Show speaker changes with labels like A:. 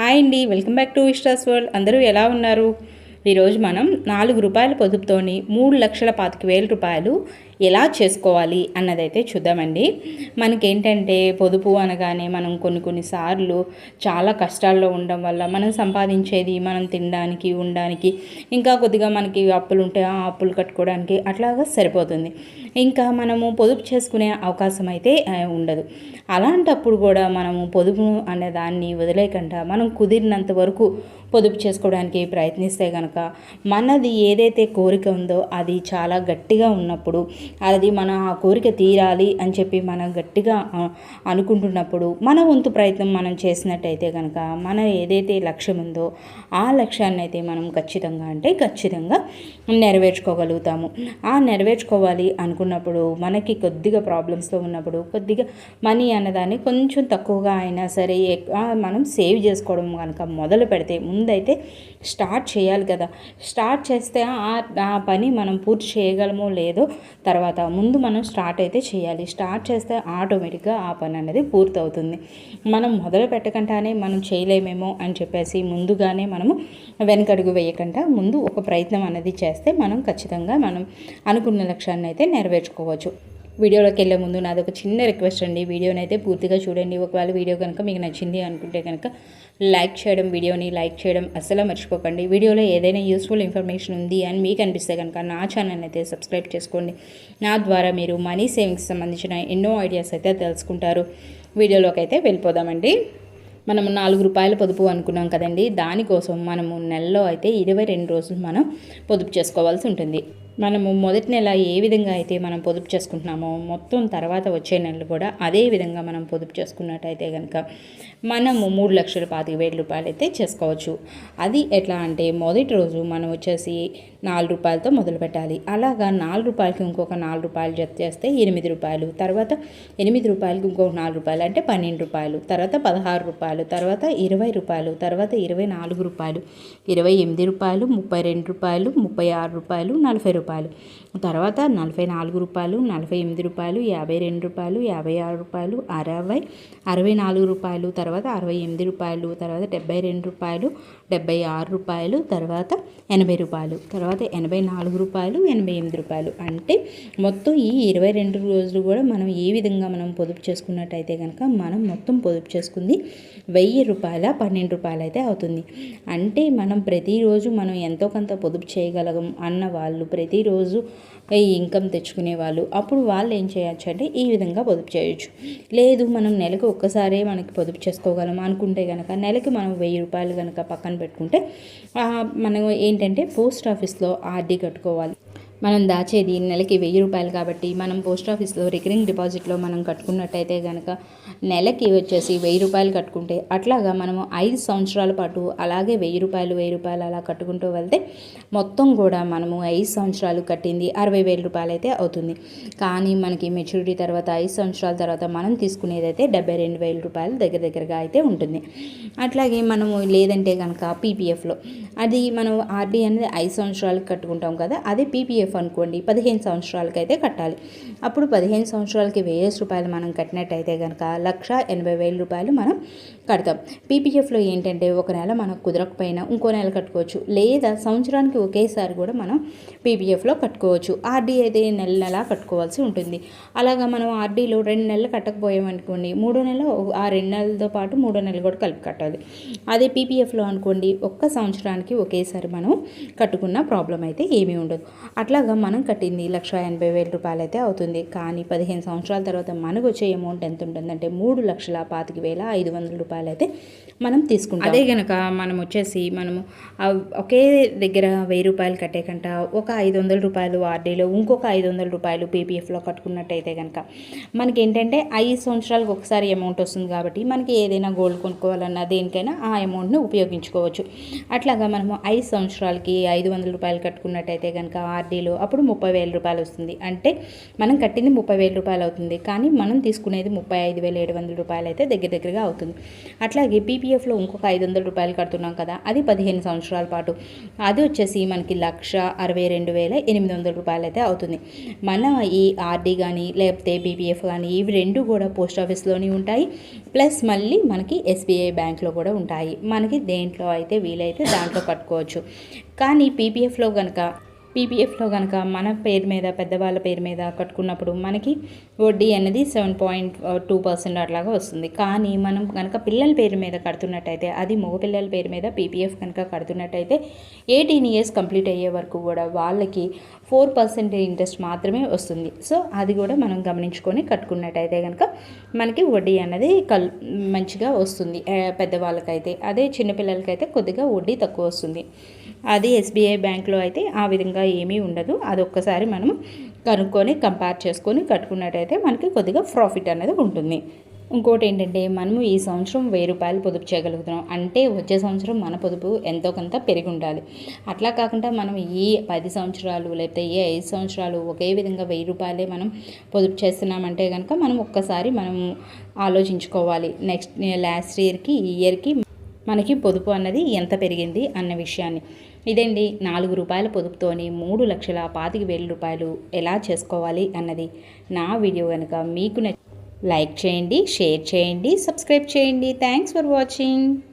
A: Hi అండి welcome back to vistas world. అందరూ ఎలా ఉన్నారు? ఈరోజు మనం నాలుగు రూపాయల పొదుపుతోని మూడు లక్షల పాతిక వేల రూపాయలు ఎలా చేసుకోవాలి అన్నదైతే చూద్దామండి. మనకేంటంటే పొదుపు అనగానే మనం కొన్ని కొన్నిసార్లు చాలా కష్టాల్లో ఉండడం వల్ల మనం సంపాదించేది మనం తినడానికి ఉండడానికి ఇంకా కొద్దిగా మనకి అప్పులు ఉంటే ఆ అప్పులు కట్టుకోవడానికి అట్లాగా సరిపోతుంది. ఇంకా మనము పొదుపు చేసుకునే అవకాశం అయితే ఉండదు. అలాంటప్పుడు కూడా మనము పొదుపు అనే దాన్ని వదిలేకుండా మనం కుదిరినంత వరకు పొదుపు చేసుకోవడానికి ప్రయత్నిస్తే కనుక మనది ఏదైతే కోరిక ఉందో అది చాలా గట్టిగా ఉన్నప్పుడు అది మన ఆ కోరిక తీరాలి అని చెప్పి మనం గట్టిగా అనుకుంటున్నప్పుడు మన వంతు ప్రయత్నం మనం చేసినట్టయితే కనుక మన ఏదైతే లక్ష్యం ఉందో ఆ లక్ష్యాన్ని అయితే మనం ఖచ్చితంగా అంటే ఖచ్చితంగా నెరవేర్చుకోగలుగుతాము. ఆ నెరవేర్చుకోవాలి అనుకున్నప్పుడు మనకి కొద్దిగా ప్రాబ్లమ్స్తో ఉన్నప్పుడు కొద్దిగా మనీ అన్నదాన్ని కొంచెం తక్కువగా అయినా సరే మనం సేవ్ చేసుకోవడం కనుక మొదలు పెడితే ముందైతే స్టార్ట్ చేయాలి కదా. స్టార్ట్ చేస్తే ఆ ఆ పని మనం పూర్తి చేయగలమో లేదో తర్వాత తర్వాత ముందు మనం స్టార్ట్ అయితే చేయాలి. స్టార్ట్ చేస్తే ఆటోమేటిక్గా ఆ పని అనేది పూర్తవుతుంది. మనం మొదలు పెట్టకుండానే మనం చేయలేమేమో అని చెప్పేసి ముందుగానే మనము వెనకడుగు వేయకుండా ముందు ఒక ప్రయత్నం అనేది చేస్తే మనం ఖచ్చితంగా మనం అనుకున్న లక్ష్యాన్ని అయితే నెరవేర్చుకోవచ్చు. వీడియోలోకి వెళ్ళే ముందు నాది ఒక చిన్న రిక్వెస్ట్ అండి. వీడియోని అయితే పూర్తిగా చూడండి. ఒకవేళ వీడియో కనుక మీకు నచ్చింది అనుకుంటే కనుక లైక్ చేయడం వీడియోని లైక్ చేయడం అస్సలు మర్చిపోకండి. వీడియోలో ఏదైనా యూస్ఫుల్ ఇన్ఫర్మేషన్ ఉంది అని మీకు అనిపిస్తే కనుక నా ఛానల్ అయితే సబ్స్క్రైబ్ చేసుకోండి. నా ద్వారా మీరు మనీ సేవింగ్స్ సంబంధించిన ఎన్నో ఐడియాస్ అయితే తెలుసుకుంటారు. వీడియోలోకి అయితే వెళ్ళిపోదామండి. మనము నాలుగు రూపాయల పొదుపు అనుకున్నాం కదండి. దానికోసం మనము నెలలో అయితే ఇరవై రెండు రోజులు మనం పొదుపు చేసుకోవాల్సి ఉంటుంది. మనము మొదటి నెల ఏ విధంగా అయితే మనం పొదుపు చేసుకుంటున్నామో మొత్తం తర్వాత వచ్చే నెలలు కూడా అదే విధంగా మనం పొదుపు చేసుకున్నట్టయితే కనుక మనము మూడు లక్షల పాతిక వేల రూపాయలు అయితే చేసుకోవచ్చు. అది ఎట్లా అంటే మొదటి రోజు మనం వచ్చేసి నాలుగు రూపాయలతో మొదలు పెట్టాలి. అలాగా నాలుగు రూపాయలకి ఇంకొక నాలుగు రూపాయలు జత చేస్తే ఎనిమిది రూపాయలు. తర్వాత ఎనిమిది రూపాయలకి ఇంకొక నాలుగు రూపాయలు అంటే పన్నెండు రూపాయలు. తర్వాత పదహారు రూపాయలు. తర్వాత ఇరవై రూపాయలు. తర్వాత ఇరవై నాలుగు రూపాయలు. ఇరవై ఎనిమిది రూపాయలు. ముప్పై రెండు రూపాయలు. ముప్పై ఆరు రూపాయలు. నలభై రూపాయలు. రూపాయలు. తర్వాత నలభై నాలుగు రూపాయలు నలభై ఎనిమిది రూపాయలు యాభై రెండు రూపాయలు యాభై ఆరు రూపాయలు అరవై అరవై నాలుగు రూపాయలు తర్వాత అరవై ఎనిమిది రూపాయలు తర్వాత డెబ్బై రెండు రూపాయలు డెబ్బై ఆరు రూపాయలు తర్వాత ఎనభై రూపాయలు తర్వాత ఎనభై నాలుగు రూపాయలు ఎనభై ఎనిమిది రూపాయలు. అంటే మొత్తం ఈ ఇరవై రెండు రోజులు కూడా మనం ఏ విధంగా మనం పొదుపు చేసుకున్నట్టయితే కనుక మనం మొత్తం పొదుపు చేసుకుంది వెయ్యి రూపాయల పన్నెండు రూపాయలు అయితే అవుతుంది. అంటే మనం ప్రతిరోజు మనం ఎంతో కొంత పొదుపు చేయగలం అన్న వాళ్ళు ప్రతి ప్రతిరోజు ఈ ఇన్కమ్ తెచ్చుకునే వాళ్ళు అప్పుడు వాళ్ళు ఏం చేయొచ్చు అంటే ఈ విధంగా పొదుపు చేయొచ్చు. లేదు మనం నెలకు ఒక్కసారే మనకి పొదుపు చేసుకోగలం అనుకుంటే కనుక నెలకు మనం వెయ్యి రూపాయలు కనుక పక్కన పెట్టుకుంటే మనం ఏంటంటే పోస్ట్ ఆఫీస్లో ఆర్డీ కట్టుకోవాలి. మనం దాచేది నెలకి వెయ్యి రూపాయలు కాబట్టి మనం పోస్ట్ ఆఫీస్లో రికరింగ్ డిపాజిట్లో మనం కట్టుకున్నట్టయితే కనుక నెలకి వచ్చేసి వెయ్యి రూపాయలు కట్టుకుంటే అట్లాగా మనము ఐదు సంవత్సరాల పాటు అలాగే వెయ్యి రూపాయలు వెయ్యి రూపాయలు అలా కట్టుకుంటూ వెళ్తే మొత్తం కూడా మనము ఐదు సంవత్సరాలు కట్టింది అరవై వేల రూపాయలు అయితే అవుతుంది. కానీ మనకి మెచ్యూరిటీ తర్వాత ఐదు సంవత్సరాల తర్వాత మనం తీసుకునేదైతే డెబ్బై రెండు వేల రూపాయలు దగ్గర దగ్గరగా అయితే ఉంటుంది. అట్లాగే మనము లేదంటే కనుక పీపీఎఫ్లో అది మనం ఆర్డీ అనేది ఐదు సంవత్సరాలకు కట్టుకుంటాం కదా అదే పీపీఎఫ్ అనుకోండి పదిహేను సంవత్సరాలకి అయితే కట్టాలి. అప్పుడు పదిహేను సంవత్సరాలకి వెయ్యి రూపాయలు మనం కట్టినట్టయితే కనుక లక్ష ఎనభై వేల రూపాయలు మనం కడతాం. పీపీఎఫ్లో ఏంటంటే ఒక నెల మనకు కుదరకపోయినా ఇంకో నెల కట్టుకోవచ్చు. లేదా సంవత్సరానికి ఒకేసారి కూడా మనం పీపీఎఫ్లో కట్టుకోవచ్చు. ఆర్డీ అయితే నెల నెల కట్టుకోవాల్సి ఉంటుంది. అలాగా మనం ఆర్డీలో రెండు నెలలు కట్టకపోయామనుకోండి మూడో నెల ఆ రెండు నెలలతో పాటు మూడో నెలలు కూడా కలిపి కట్టాలి. అదే పీపీఎఫ్లో అనుకోండి ఒక్క సంవత్సరానికి ఒకేసారి మనం కట్టుకున్న ప్రాబ్లం అయితే ఏమీ ఉండదు. అట్లా అట్లాగా మనం కట్టింది లక్ష ఎనభై వేల రూపాయలు అయితే అవుతుంది. కానీ పదిహేను సంవత్సరాల తర్వాత మనకు వచ్చే అమౌంట్ ఎంత ఉంటుందంటే మూడు లక్షల పాతిక వేల ఐదు వందల రూపాయలు అయితే మనం తీసుకుంటాం. అదే కనుక మనం వచ్చేసి మనము ఒకే దగ్గర వెయ్యి రూపాయలు కట్టే కంట ఒక ఐదు వందల రూపాయలు ఆర్డీలో ఇంకొక ఐదు వందల రూపాయలు పీపీఎఫ్లో కట్టుకున్నట్టయితే కనుక మనకి ఏంటంటే ఐదు సంవత్సరాలకు ఒకసారి అమౌంట్ వస్తుంది కాబట్టి మనకి ఏదైనా గోల్డ్ కొనుక్కోవాలన్నా దేనికైనా ఆ అమౌంట్ని ఉపయోగించుకోవచ్చు. అట్లాగా మనము ఐదు సంవత్సరాలకి ఐదు వందల రూపాయలు కట్టుకున్నట్టయితే కనుక ఆర్డీలో వేలు అప్పుడు ముప్పై వేల రూపాయలు వస్తుంది. అంటే మనం కట్టింది ముప్పై వేల రూపాయలు అవుతుంది. కానీ మనం తీసుకునేది ముప్పై ఐదు వేల ఏడు వందల రూపాయలు అయితే దగ్గర దగ్గరగా అవుతుంది. అట్లాగే పీపీఎఫ్లో ఇంకొక ఐదు వందల రూపాయలు కడుతున్నాం కదా అది పదిహేను సంవత్సరాల పాటు. అది వచ్చేసి మనకి లక్ష అరవై రెండు వేల ఎనిమిది వందల రూపాయలు అయితే అవుతుంది. మన ఈ ఆర్డీ కానీ లేకపోతే బీపీఎఫ్ కానీ ఇవి రెండు కూడా పోస్ట్ ఆఫీస్లోనే ఉంటాయి. ప్లస్ మళ్ళీ మనకి ఎస్బీఐ బ్యాంక్లో కూడా ఉంటాయి. మనకి దేంట్లో అయితే వీలైతే దాంట్లో కట్టుకోవచ్చు. కానీ పీపీఎఫ్లో కనుక పీపీఎఫ్లో కనుక మన పేరు మీద పెద్దవాళ్ళ పేరు మీద కట్టుకున్నప్పుడు మనకి వడ్డీ అనేది సెవెన్ పాయింట్ టూ పర్సెంట్ అట్లాగా వస్తుంది. కానీ మనం కనుక పిల్లల పేరు మీద కడుతున్నట్టయితే అది మగ పిల్లల పేరు మీద పీపీఎఫ్ కనుక కడుతున్నట్టయితే ఎయిటీన్ ఇయర్స్ కంప్లీట్ అయ్యే వరకు కూడా వాళ్ళకి ఫోర్ పర్సెంట్ ఇంట్రెస్ట్ మాత్రమే వస్తుంది. సో అది కూడా మనం గమనించుకొని కట్టుకున్నట్టయితే కనుక మనకి వడ్డీ అనేది కల్ మంచిగా వస్తుంది పెద్దవాళ్ళకైతే. అదే చిన్నపిల్లలకైతే కొద్దిగా వడ్డీ తక్కువ వస్తుంది. అది ఎస్బీఐ బ్యాంక్లో అయితే ఆ విధంగా ఏమీ ఉండదు. అది ఒక్కసారి మనం కనుక్కొని కంపేర్ చేసుకొని కట్టుకున్నట్టయితే మనకి కొద్దిగా ప్రాఫిట్ అనేది ఉంటుంది. ఇంకోటి ఏంటంటే మనము ఈ సంవత్సరం వెయ్యి రూపాయలు పొదుపు చేయగలుగుతున్నాం. అంటే వచ్చే సంవత్సరం మన పొదుపు ఎంతో కొంత పెరిగి ఉండాలి అట్లా కాకుండా మనం ఈ పది సంవత్సరాలు లేకపోతే ఏ ఐదు సంవత్సరాలు ఒకే విధంగా వెయ్యి రూపాయలే మనం పొదుపు చేస్తున్నామంటే కనుక మనం ఒక్కసారి మనం ఆలోచించుకోవాలి. నెక్స్ట్ లాస్ట్ ఇయర్కి ఈ ఇయర్కి మనకి పొదుపు అన్నది ఎంత పెరిగింది అన్న విషయాన్ని. ఇదండి నాలుగు రూపాయల పొదుపుతోని మూడు లక్షల పాతిక వేల రూపాయలు ఎలా చేసుకోవాలి అన్నది. నా వీడియో కనుక మీకు నచ్చ లైక్ చేయండి షేర్ చేయండి సబ్స్క్రైబ్ చేయండి. Thanks for watching.